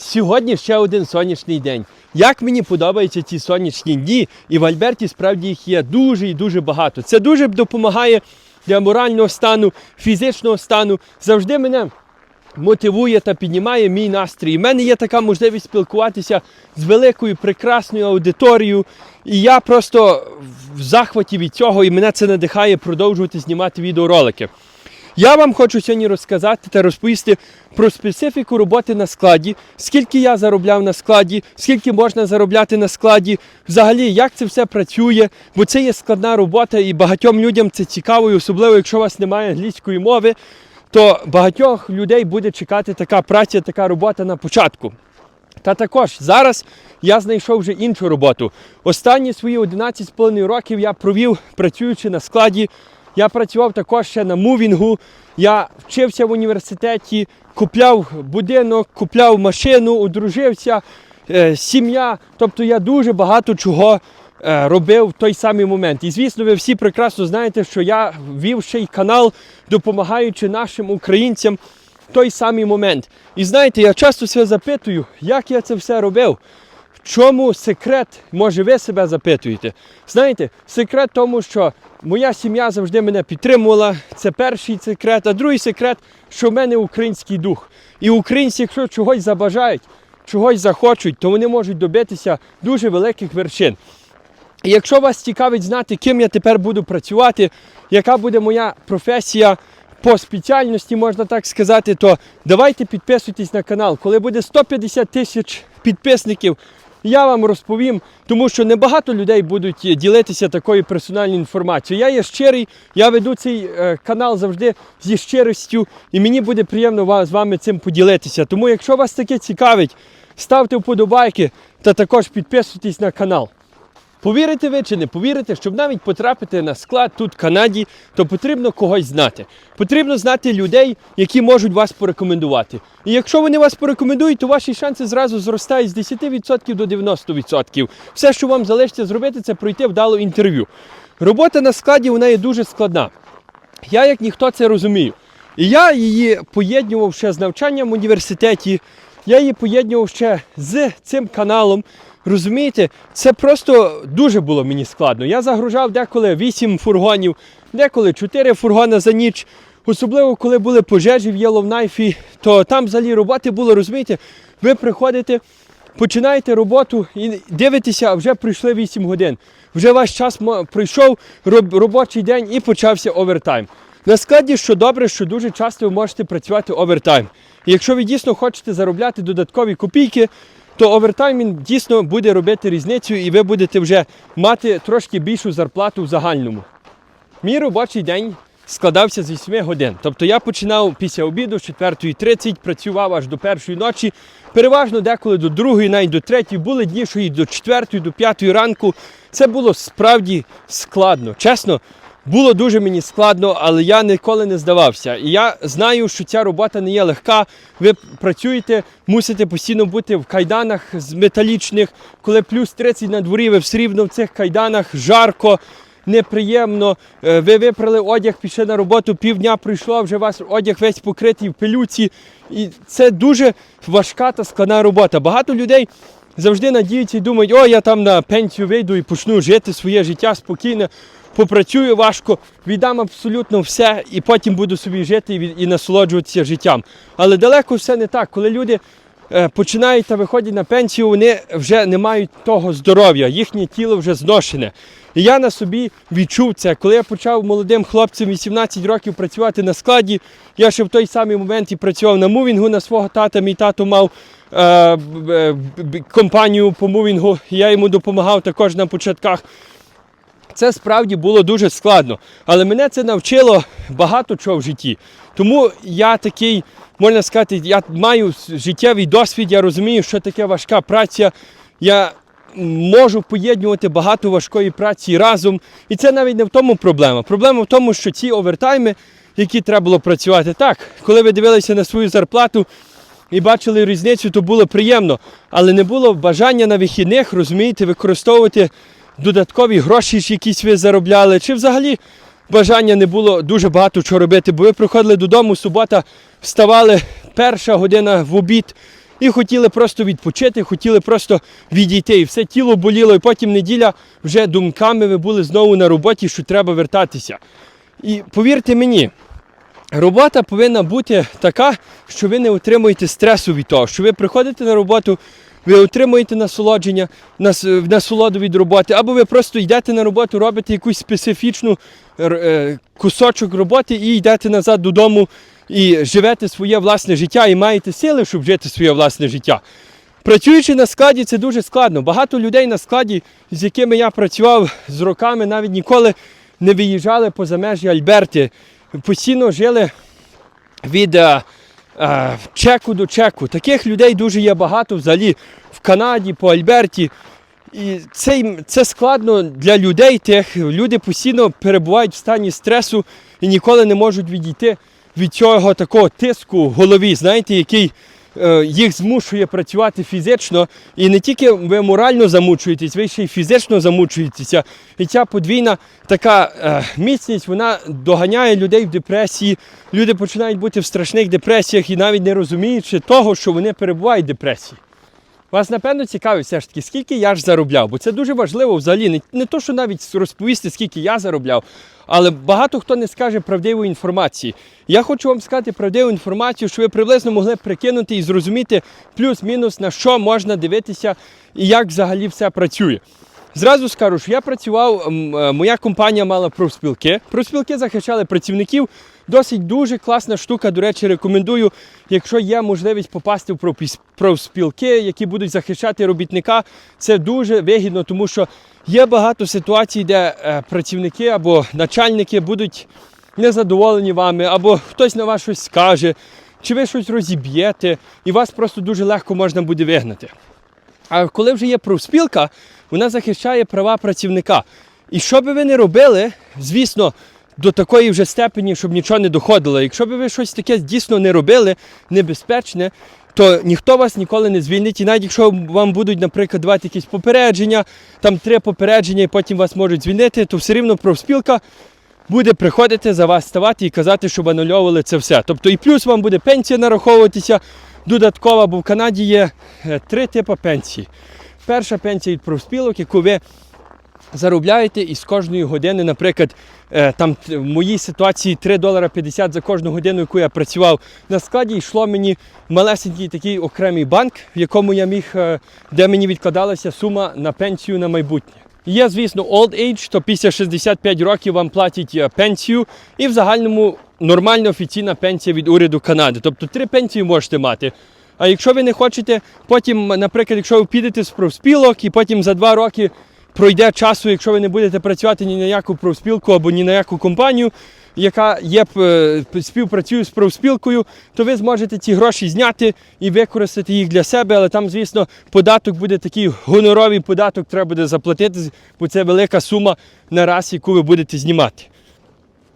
Сьогодні ще один сонячний день. Як мені подобаються ці сонячні дні, і в Альберті справді їх є дуже і дуже багато. Це дуже допомагає для морального стану, фізичного стану. Завжди мене мотивує та піднімає мій настрій. У мене є така можливість спілкуватися з великою прекрасною аудиторією. І я просто в захваті від цього, і мене це надихає продовжувати знімати відеоролики. Я вам хочу сьогодні розказати та розповісти про специфіку роботи на складі, скільки я заробляв на складі, скільки можна заробляти на складі, взагалі як це все працює, бо це є складна робота і багатьом людям це цікаво, і особливо якщо у вас немає англійської мови, то багатьох людей буде чекати така праця, така робота на початку. Та також зараз я знайшов вже іншу роботу. Останні свої 11,5 років я провів працюючи на складі. Я працював також ще на мувінгу. Я вчився в університеті, купляв будинок, купляв машину, одружився, е, сім'я. Тобто я дуже багато чого е, робив в той самий момент. І звісно, ви всі прекрасно знаєте, що я вів ще й канал, допомагаючи нашим українцям в той самий момент. І знаєте, я часто себе запитую, як я це все робив. Чому секрет, може ви себе запитуєте? Знаєте, секрет тому, що моя сім'я завжди мене підтримувала. Це перший секрет. А другий секрет, що в мене український дух. І українці, якщо чогось забажають, чогось захочуть, то вони можуть добитися дуже великих вершин. І якщо вас цікавить знати, ким я тепер буду працювати, яка буде моя професія по спеціальності, можна так сказати, то давайте підписуйтесь на канал. Коли буде 150 тисяч підписників, я вам розповім, тому що небагато людей будуть ділитися такою персональною інформацією. Я є щирий, я веду цей е, канал завжди зі щиростю, і мені буде приємно з вами цим поділитися. Тому, якщо вас таке цікавить, ставте вподобайки та також підписуйтесь на канал. Повірите ви чи не повірите, щоб навіть потрапити на склад тут в Канаді, то потрібно когось знати. Потрібно знати людей, які можуть вас порекомендувати. І якщо вони вас порекомендують, то ваші шанси зразу зростають з 10% до 90%. Все, що вам залишиться зробити, це пройти вдало інтерв'ю. Робота на складі вона є дуже складна. Я, як ніхто, це розумію. І я її поєднував ще з навчанням в університеті, я її поєднував ще з цим каналом. Розумієте, це просто дуже було мені складно. Я загружав деколи 8 фургонів, деколи 4 фургони за ніч. Особливо, коли були пожежі в Єловнайфі, то там взагалі роботи було, розумієте, ви приходите, починаєте роботу і дивитеся, а вже пройшли 8 годин. Вже ваш час пройшов робочий день і почався овертайм. На складі, що добре, що дуже часто ви можете працювати овертайм. І якщо ви дійсно хочете заробляти додаткові копійки, то овертайм він дійсно буде робити різницю, і ви будете вже мати трошки більшу зарплату в загальному. Мій робочий день складався з 8 годин. Тобто я починав після обіду з 4.30, працював аж до першої ночі, переважно деколи до другої, навіть до третьої, були дні, що і до 4, до 5 ранку. Це було справді складно. Чесно, було дуже мені складно, але я ніколи не здавався. І я знаю, що ця робота не є легка. Ви працюєте, мусите постійно бути в кайданах з металічних, коли плюс 30 на дворі, ви все рівно в цих кайданах жарко неприємно. Е, Ви випрали одяг, пішли на роботу, півдня пройшло, вже у вас одяг весь покритий в пилюці. І це дуже важка та складна робота. Багато людей завжди надіються і думають, о, я там на пенсію вийду і почну жити своє життя спокійно, попрацюю важко, віддам абсолютно все і потім буду собі жити і, і насолоджуватися життям. Але далеко все не так. Коли люди е, починають та виходять на пенсію, вони вже не мають того здоров'я, їхнє тіло вже зношене. І я на собі відчув це. Коли я почав молодим хлопцем 18 років працювати на складі, я ще в той самий момент і працював на мувінгу на свого тата. Мій тато мав е, компанію по мувінгу, я йому допомагав також на початках. Це справді було дуже складно, але мене це навчило багато чого в житті. Тому я такий, можна сказати, я маю життєвий досвід, я розумію, що таке важка праця. Я можу поєднувати багато важкої праці разом. І це навіть не в тому проблема. Проблема в тому, що ці овертайми, які треба було працювати, так, коли ви дивилися на свою зарплату, і бачили різницю, то було приємно. Але не було бажання на вихідних, розумієте, використовувати додаткові гроші, якісь ви заробляли, чи взагалі бажання не було дуже багато чого робити, бо ви приходили додому, субота, вставали перша година в обід, і хотіли просто відпочити, хотіли просто відійти. І все тіло боліло, і потім неділя вже думками ви були знову на роботі, що треба вертатися. І повірте мені, робота повинна бути така, що ви не отримуєте стресу від того, що ви приходите на роботу, ви отримуєте насолодження, нас- насолоду від роботи, або ви просто йдете на роботу, робите якусь специфічну е, кусочок роботи і йдете назад додому і живете своє власне життя і маєте сили, щоб жити своє власне життя. Працюючи на складі, це дуже складно. Багато людей на складі, з якими я працював з роками, навіть ніколи не виїжджали поза межі Альберти. Постійно жили від е, е, чеку до чеку. Таких людей дуже є багато взагалі в Канаді, по Альберті. І це, це складно для людей тих. Люди постійно перебувають в стані стресу і ніколи не можуть відійти від цього такого тиску в голові, знаєте, який їх змушує працювати фізично. І не тільки ви морально замучуєтесь, ви ще й фізично замучуєтеся. І ця подвійна така е, міцність вона доганяє людей в депресії. Люди починають бути в страшних депресіях і навіть не розуміючи того, що вони перебувають в депресії. Вас напевно цікавить все ж таки, скільки я ж заробляв, бо це дуже важливо взагалі. Не, не то, що навіть розповісти, скільки я заробляв, але багато хто не скаже правдивої інформації. Я хочу вам сказати правдиву інформацію, що ви приблизно могли прикинути і зрозуміти плюс-мінус на що можна дивитися і як взагалі все працює. Зразу скажу, що я працював, е, моя компанія мала профспілки. Профспілки захищали працівників. Досить дуже класна штука. До речі, рекомендую, якщо є можливість попасти в профспілки, які будуть захищати робітника. Це дуже вигідно, тому що є багато ситуацій, де е, працівники або начальники будуть незадоволені вами, або хтось на вас щось скаже, чи ви щось розіб'єте, і вас просто дуже легко можна буде вигнати. А коли вже є профспілка, вона захищає права працівника. І що би ви не робили, звісно, до такої вже степені, щоб нічого не доходило. Якщо би ви щось таке дійсно не робили, небезпечне, то ніхто вас ніколи не звільнить. І навіть якщо вам будуть, наприклад, давати якісь попередження, там три попередження, і потім вас можуть звільнити, то все рівно профспілка буде приходити за вас ставати і казати, щоб анульовували це все. Тобто і плюс вам буде пенсія нараховуватися додаткова, бо в Канаді є е, три типи пенсії. Перша пенсія від профспілок, яку ви заробляєте і з кожної години, наприклад, е, там в моїй ситуації 3 долара 50 за кожну годину, яку я працював на складі, йшло мені малесенький такий окремий банк, в якому я міг, е, де мені відкладалася сума на пенсію на майбутнє. Є, звісно, old age, то після 65 років вам платять е, пенсію, і в загальному нормальна офіційна пенсія від уряду Канади. Тобто три пенсії можете мати. А якщо ви не хочете, потім, наприклад, якщо ви підете з профспілок і потім за два роки пройде часу, якщо ви не будете працювати ні на яку профспілку або ні на яку компанію, яка є е, співпрацює з профспілкою, то ви зможете ці гроші зняти і використати їх для себе. Але там, звісно, податок буде такий гоноровий податок, треба буде заплатити, бо це велика сума на раз, яку ви будете знімати.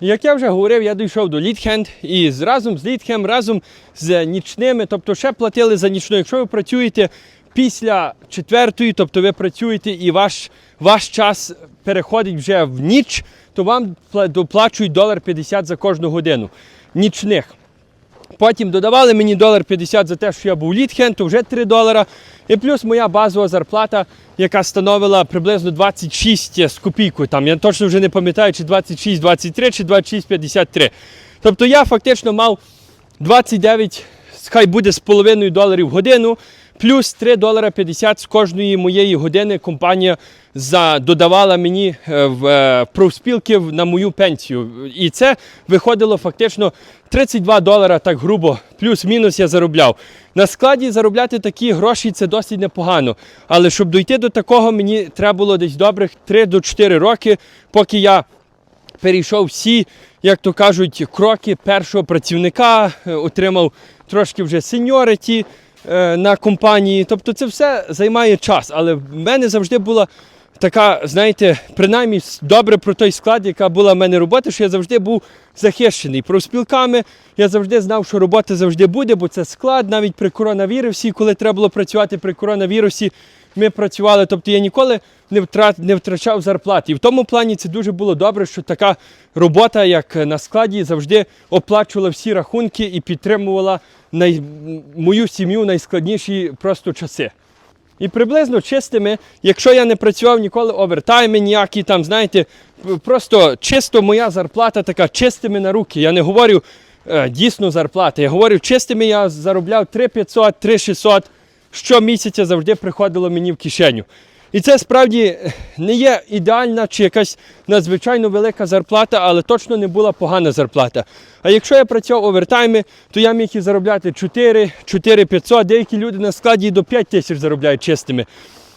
Як я вже говорив, я дійшов до Літхенд і разом з Літхем, разом з нічними, тобто ще платили за нічну. Якщо ви працюєте після четвертої, тобто ви працюєте і ваш, ваш час переходить вже в ніч, то вам доплачують долар 50 за кожну годину нічних. Потім додавали мені долар 50 за те, що я був літхен, то вже 3 долара. І плюс моя базова зарплата, яка становила приблизно 26 з копійкою. Там я точно вже не пам'ятаю, чи 26, 23, чи 26, 53. Тобто я фактично мав 29, хай буде з половиною доларів в годину, плюс 3 долара 50 з кожної моєї години компанія за, додавала мені е, в е, профспілки на мою пенсію. І це виходило фактично 32 долара, так грубо, плюс-мінус я заробляв. На складі заробляти такі гроші це досить непогано. Але щоб дійти до такого, мені треба було десь добрих 3 до 4 роки, поки я перейшов всі, як то кажуть, кроки першого працівника, е, отримав трошки вже сеньоріті е, на компанії. Тобто це все займає час. Але в мене завжди була така, знаєте, принаймні добре про той склад, яка була в мене робота, що я завжди був захищений. Профспілками я завжди знав, що робота завжди буде, бо це склад навіть при коронавірусі, коли треба було працювати при коронавірусі. Ми працювали. Тобто я ніколи не, втрат, не втрачав зарплати. І в тому плані це дуже було добре, що така робота, як на складі, завжди оплачувала всі рахунки і підтримувала най, мою сім'ю найскладніші просто часи. І приблизно чистими, якщо я не працював ніколи овертайми, ніякі там, знаєте, просто чисто моя зарплата така чистими на руки. Я не говорю е, дійсно зарплата. Я говорю, чистими я заробляв 3500, 3600 щомісяця завжди приходило мені в кишеню. І це справді не є ідеальна чи якась надзвичайно велика зарплата, але точно не була погана зарплата. А якщо я працював овертайми, то я міг і заробляти 4, 4 500, деякі люди на складі до 5 тисяч заробляють чистими.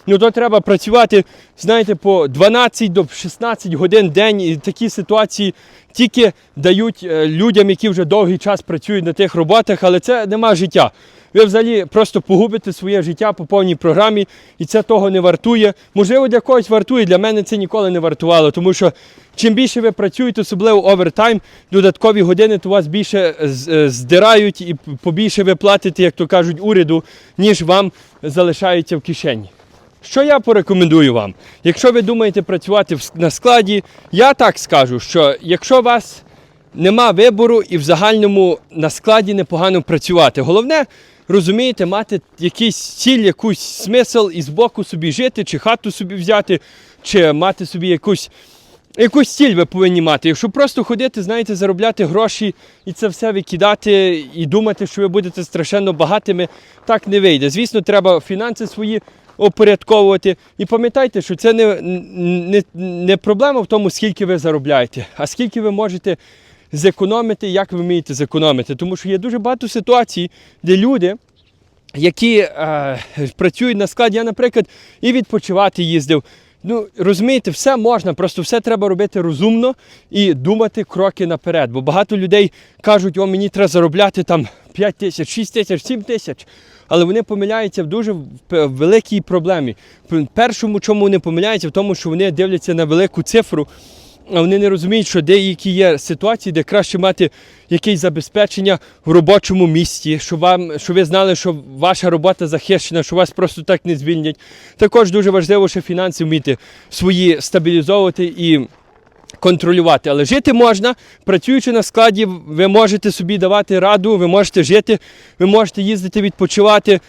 Ну то треба працювати, знаєте, по 12 до 16 годин день. І такі ситуації тільки дають е, людям, які вже довгий час працюють на тих роботах, але це нема життя. Ви взагалі просто погубите своє життя по повній програмі, і це того не вартує. Можливо, для когось вартує, для мене це ніколи не вартувало, тому що чим більше ви працюєте, особливо овертайм, додаткові години, то вас більше е, здирають і побільше ви платите, як то кажуть, уряду, ніж вам залишається в кишені. Що я порекомендую вам? Якщо ви думаєте працювати на складі, я так скажу, що якщо у вас нема вибору і в загальному на складі непогано працювати. Головне, розумієте, мати якийсь ціль, якийсь смисл і збоку собі жити, чи хату собі взяти, чи мати собі якусь. Якусь ціль ви повинні мати. Якщо просто ходити, знаєте, заробляти гроші і це все викидати і думати, що ви будете страшенно багатими, так не вийде. Звісно, треба фінанси свої опорядковувати. І пам'ятайте, що це не, не, не проблема в тому, скільки ви заробляєте, а скільки ви можете зекономити, як ви вмієте зекономити. Тому що є дуже багато ситуацій, де люди які е, працюють на складі. Я, наприклад, і відпочивати їздив. Ну, розумієте, все можна, просто все треба робити розумно і думати кроки наперед. Бо багато людей кажуть, о, мені треба заробляти там 5 тисяч, 6 тисяч, 7 тисяч. Але вони помиляються в дуже великій проблемі. Першому, чому вони помиляються, в тому, що вони дивляться на велику цифру, а вони не розуміють, що деякі є ситуації, де краще мати якесь забезпечення в робочому місці, що вам, що ви знали, що ваша робота захищена, що вас просто так не звільнять. Також дуже важливо, що фінанси вміти свої стабілізовувати і контролювати. Але жити можна, працюючи на складі, ви можете собі давати раду, ви можете жити, ви можете їздити відпочивати.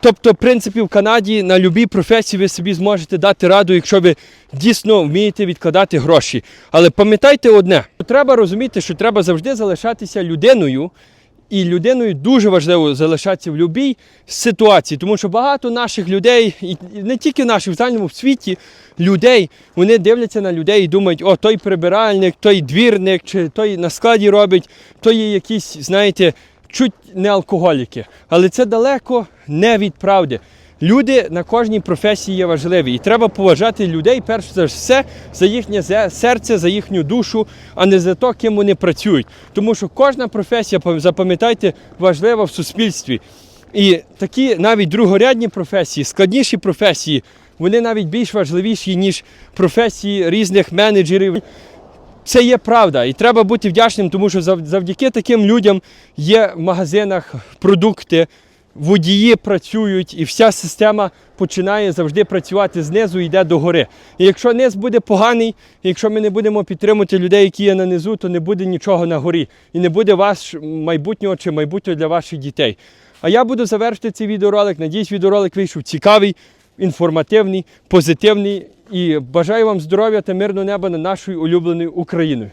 Тобто, в принципі, в Канаді на будь-якій професії ви собі зможете дати раду, якщо ви дійсно вмієте відкладати гроші. Але пам'ятайте одне: треба розуміти, що треба завжди залишатися людиною. І людиною дуже важливо залишатися в будь-якій ситуації, тому що багато наших людей, і не тільки наших в загальному в світі людей, вони дивляться на людей і думають, о, той прибиральник, той двірник, чи той на складі робить, той є якісь, знаєте, чуть не алкоголіки. Але це далеко не від правди. Люди на кожній професії є важливі, і треба поважати людей перш за все за їхнє серце, за їхню душу, а не за те, ким вони працюють. Тому що кожна професія, пам- запам'ятайте, важлива в суспільстві. І такі навіть другорядні професії, складніші професії, вони навіть більш важливіші, ніж професії різних менеджерів. Це є правда, і треба бути вдячним, тому що завдяки таким людям є в магазинах продукти, водії працюють, і вся система починає завжди працювати знизу і йде догори. І якщо низ буде поганий, якщо ми не будемо підтримувати людей, які є на низу, то не буде нічого на горі. І не буде вас майбутнього чи майбутнього для ваших дітей. А я буду завершити цей відеоролик. Надіюсь, відеоролик вийшов цікавий, інформативний, позитивний. І бажаю вам здоров'я та мирного неба над нашою улюбленою Україною.